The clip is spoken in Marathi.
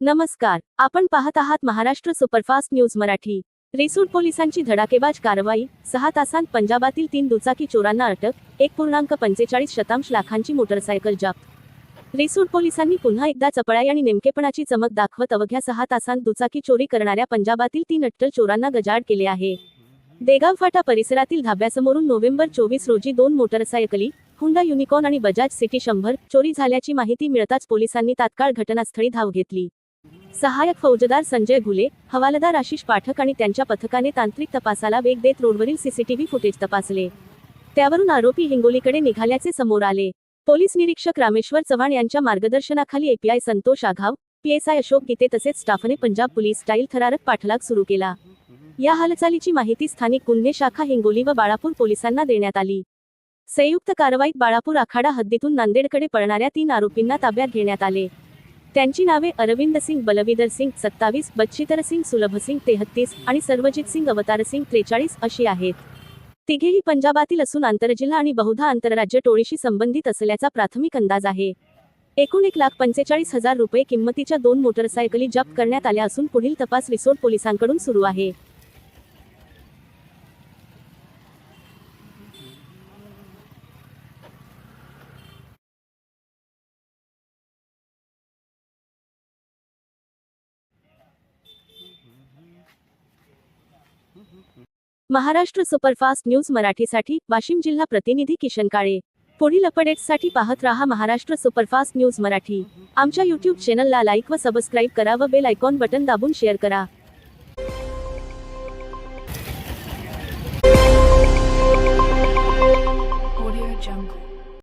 नमस्कार आपण पाहत आहात महाराष्ट्र सुपरफास्ट न्यूज मराठी. रिसूड पोलिसांची धडाकेबाज कारवाई सहा तासांत पंजाबातील तीन दुचाकी चोरांना अटक एक पूर्णांक पंचेचाळीस शतांश लाखांची मोटरसायकल जप्त रिसूड पोलिसांनी पुन्हा एकदा चपळाई आणि नेमकेपणाची चमक दाखवत अवघ्या सहा तासांत दुचाकी चोरी करणाऱ्या पंजाबातील तीन अट्टल चोरांना गजाड केले आहे. देगाव फाटा परिसरातील धाब्यासमोरून नोव्हेंबर चोवीस रोजी दोन मोटरसायकली हुंडा युनिकॉर्न आणि बजाज सिटी शंभर चोरी झाल्याची माहिती मिळताच पोलिसांनी तात्काळ घटनास्थळी धाव घेतली. सहाय्यक फौजदार संजय घुले हवालदार आशिष पाठक आणि त्यांच्या पथकाने तांत्रिक तपासाला वेग देत रोडवरील सीसीटीव्ही फुटेज तपासले. त्यावरून आरोपी हिंगोलीकडे निघाल्याचे समोर आले. पोलीस निरीक्षक रामेश्वर चव्हाण यांच्या मार्गदर्शनाखाली एपीआय संतोष आघाव पीएसआय अशोक गीते तसेच स्टाफने पंजाब पोलीस स्टाईल थरारक पाठलाग सुरू केला. या हालचालीची माहिती स्थानिक गुन्हे शाखा हिंगोली व बाळापूर पोलिसांना देण्यात आली. संयुक्त कारवाईत बाळापूर आखाडा हद्दीतून नांदेडकडे पळणाऱ्या तीन आरोपींना ताब्यात घेण्यात आले. त्यांची नावे अरविंद सिंग बलविदर सिंग सत्तावीस बच्चितर सिंग सुलभ सिंग तेहत्तीस आणि सर्वजित सिंग अवतार सिंग त्रेचाळीस अशी आहेत. तिघेही पंजाबातील असून आंतरजिल्हा आणि बहुधा आंतरराज्य टोळीशी संबंधित असल्याचा प्राथमिक अंदाज आहे. एकूण एक लाख पंचेचाळीस हजार रुपये किंमतीच्या दोन मोटरसायकली जप्त करण्यात आल्या असून पुढील तपास रिसोड पोलिसांकडून सुरू आहे. महाराष्ट्र सुपरफास्ट न्यूज मराठीसाठी वाशिम जिल्हा प्रतिनिधी किशन काळे. पुढील अपडेट्ससाठी पाहत रहा महाराष्ट्र सुपरफास्ट न्यूज मराठी. आमच्या यूट्यूब चॅनलला लाईक व सबस्क्राईब करा व बेल आयकॉन बटन दाबून शेअर करा.